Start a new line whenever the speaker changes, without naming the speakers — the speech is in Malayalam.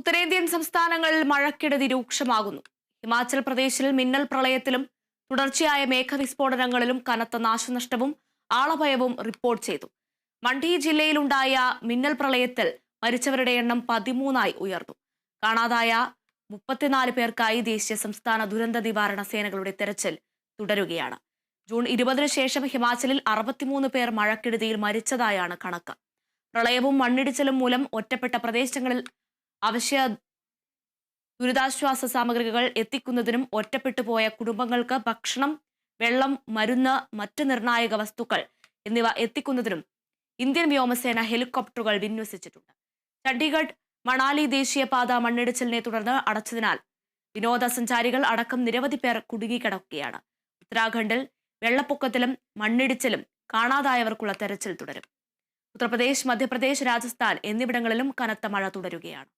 ഉത്തരേന്ത്യൻ സംസ്ഥാനങ്ങളിൽ മഴക്കെടുതി രൂക്ഷമാകുന്നു. ഹിമാചൽ പ്രദേശിൽ മിന്നൽ പ്രളയത്തിലും തുടർച്ചയായ മേഘവിസ്ഫോടനങ്ങളിലും കനത്ത നാശനഷ്ടവും ആളഭയവും റിപ്പോർട്ട് ചെയ്തു. മണ്ഡി ജില്ലയിലുണ്ടായ മിന്നൽ പ്രളയത്തിൽ മരിച്ചവരുടെ എണ്ണം പതിമൂന്നായി ഉയർന്നു. കാണാതായ മുപ്പത്തിനാല് പേർക്കായി ദേശീയ സംസ്ഥാന ദുരന്ത നിവാരണ സേനകളുടെ തെരച്ചിൽ തുടരുകയാണ്. ജൂൺ ഇരുപതിനു ശേഷം ഹിമാചലിൽ അറുപത്തിമൂന്ന് പേർ മഴക്കെടുതിയിൽ മരിച്ചതായാണ് കണക്ക്. പ്രളയവും മണ്ണിടിച്ചിലും മൂലം ഒറ്റപ്പെട്ട പ്രദേശങ്ങളിൽ അവശ്യ ദുരിതാശ്വാസ സാമഗ്രികൾ എത്തിക്കുന്നതിനും ഒറ്റപ്പെട്ടു പോയ കുടുംബങ്ങൾക്ക് ഭക്ഷണം വെള്ളം മരുന്ന് മറ്റ് നിർണായക വസ്തുക്കൾ എന്നിവ എത്തിക്കുന്നതിനും ഇന്ത്യൻ വ്യോമസേന ഹെലികോപ്റ്ററുകൾ വിന്യസിച്ചിട്ടുണ്ട്. ചണ്ഡീഗഡ് മണാലി ദേശീയപാത മണ്ണിടിച്ചിലിനെ തുടർന്ന് അടച്ചതിനാൽ വിനോദസഞ്ചാരികൾ അടക്കം നിരവധി പേർ കുടുങ്ങിക്കിടക്കുകയാണ്. ഉത്തരാഖണ്ഡിൽ വെള്ളപ്പൊക്കത്തിലും മണ്ണിടിച്ചിലും കാണാതായവർക്കുള്ള തെരച്ചിൽ തുടരും. ഉത്തർപ്രദേശ് മധ്യപ്രദേശ് രാജസ്ഥാൻ എന്നിവിടങ്ങളിലും കനത്ത മഴ തുടരുകയാണ്.